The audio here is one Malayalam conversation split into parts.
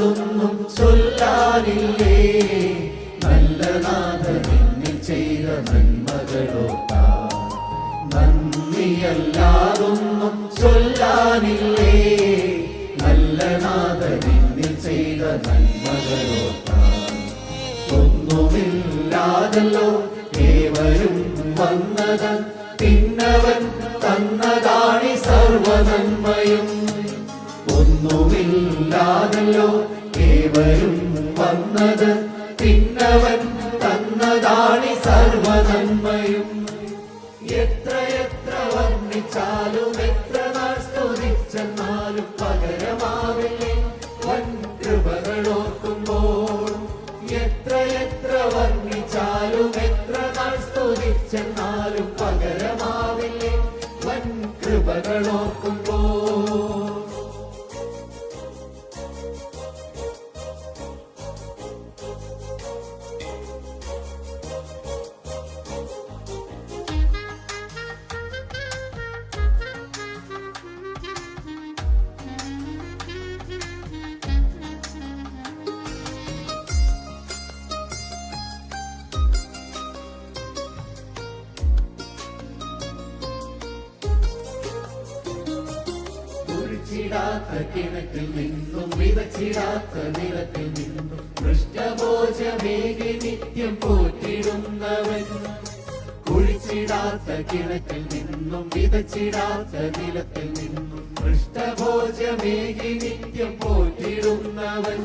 നന്ദിയല്ലാതൊന്നും ചൊല്ലാനില്ലേ? നല്ല നാഥനിന്നിൽ ചെയ്ത നന്മകളോട്ടാ നന്ദിയല്ലാതൊന്നും ചൊല്ലാനില്ലേ? നല്ല നാഥനിന്നിൽ ചെയ്ത നന്മകളോട്ടാ ഒന്നുമില്ലാതല്ലോ ഏവരും വന്നത്. പിന്നവൻ തന്നതാണി സർവനന്മയും. വന്നത് തിന്നവൻ തന്നതാണി സർവനന്മയും. എത്ര എത്ര വർണിച്ചാലും എത്ര നാൾ സ്തുതിച്ചെന്നാലും പകരമാവില്ലേ? വൻ കൃപകളോർക്കുമ്പോൾ എത്ര എത്ര വർണിച്ചാലും എത്ര നാൾ സ്തുതിച്ചെന്നാലും പകരമാവില്ലേ? വൻ കൃപകളോർക്കുമ്പോൾ കുഴിച്ചിടാത്ത കിണറ്റിൽ നിന്നും വിതച്ചിടാത്ത നിലത്തിൽ നിന്നും പൃഷ്ഠഭോജമേകി നിത്യം പോറ്റിടുന്നവൻ. കുഴിച്ചിടാത്ത കിണറ്റിൽ നിന്നും വിതച്ചിടാത്ത നിലത്തിൽ നിന്നും പൃഷ്ഠഭോജമേകി നിത്യം പോറ്റിടുന്നവൻ.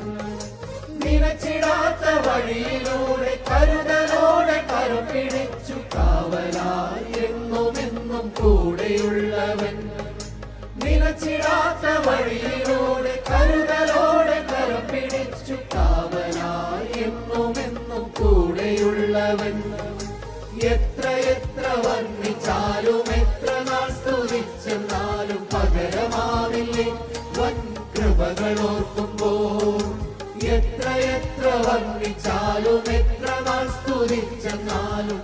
നിലച്ചിടാത്ത വഴിയിലൂടെ കരുതലോടെ കരം പിടിച്ചു എന്നും കൂടെയുള്ളവൻ. നിലച്ചിടാത്ത വഴിയിലൂടെ കരുതലോടെ കരം പിടിച്ചു കാവലായി എന്നുമെന്നും കൂടെയുള്ളവൻ. എത്ര എത്ര വർണിച്ചാലും എത്ര നാൾ സ്തുതിച്ചെന്നാലും പകരമാവില്ലേ വൻ കൃപകളോർക്കുമ്പോൾ. എത്ര എത്ര വർണിച്ചാലും എത്ര നാൾ സ്തുതിച്ചെന്നാലും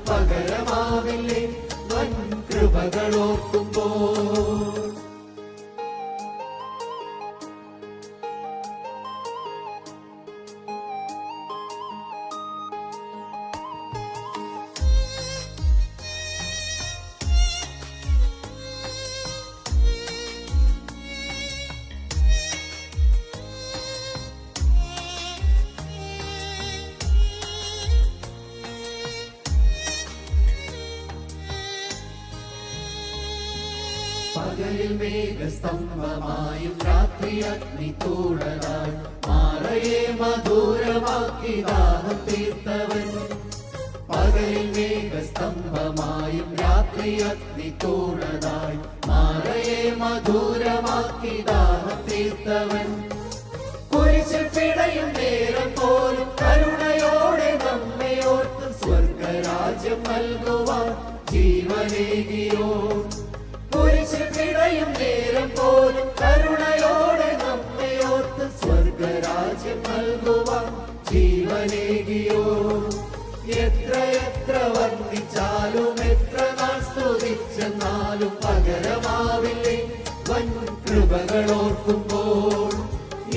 പകലിൽ മേഘസ്തംഭമായും രാത്രി അഗ്നി തൂടലായി മാറയെ മധുരമാക്കി ദാഹം തീർത്തവൻ. പകലിൽ മേഘസ്തംഭമായും രാത്രി അഗ്നി തൂടലായി മാറയെ മധുരമാക്കി ദാഹം തീർത്തവൻ. കുരിശിൽ പിടയും നേരം പോലും കരുണയോടെ നമ്മെ ഓർത്ത് സ്വർഗരാജ്യം നൽകുവാൻ ജീവനേകിയോ. പിടയും നേരം പോലും കരുണയോടെ നമ്മെ ഓർത്ത് സ്വർഗരാജ്യം നൽകുവാൻ ജീവനേകിയോ? എത്ര എത്ര വർണിച്ചാലും എത്ര നാൾ സ്തുതിച്ചെന്നാലും പകരമാവില്ലേ? വൻ കൃപകളോർക്കുമ്പോൾ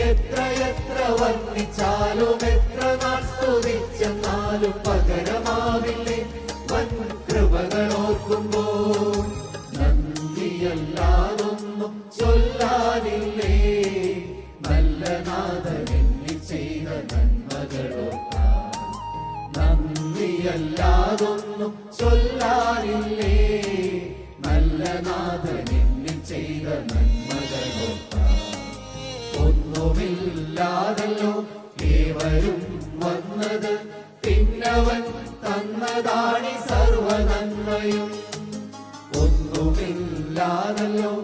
എത്ര എത്ര വർണിച്ചാലും എത്ര നാൾ സ്തുതിച്ചെന്നാലും പകരമാവില്ലേ? വൻ നന്ദിയല്ലാതൊന്നും ചൊല്ലാനില്ലേ നല്ല നാഥനെന്നിൽ ചെയ്ത നന്മകളോർക്കാം ഒന്നുമില്ലാതല്ലോ. ഏവരും വന്നത് പിന്നവൻ തന്നതാണി സർവനന്മയും. ഒന്നുമില്ലാതല്ലോ.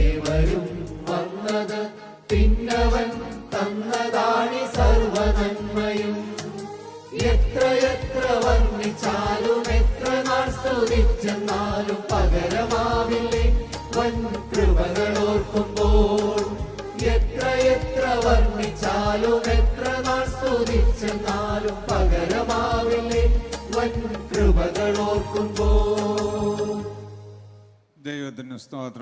ഏവരും വന്നത് പിന്നവൻ സ്തുതിച്ചെന്നാലും പകരമാവില്ലേ? വൻ കൃപകളോർക്കുമ്പോൾ എത്ര എത്ര വർണിച്ചാലും എത്ര നാൾ സ്തുതിച്ചെന്നാലും പകരമാവില്ലേ? വൻ കൃപകളോർക്കുമ്പോൾ ദൈവത്തിന് സ്തോത്രം.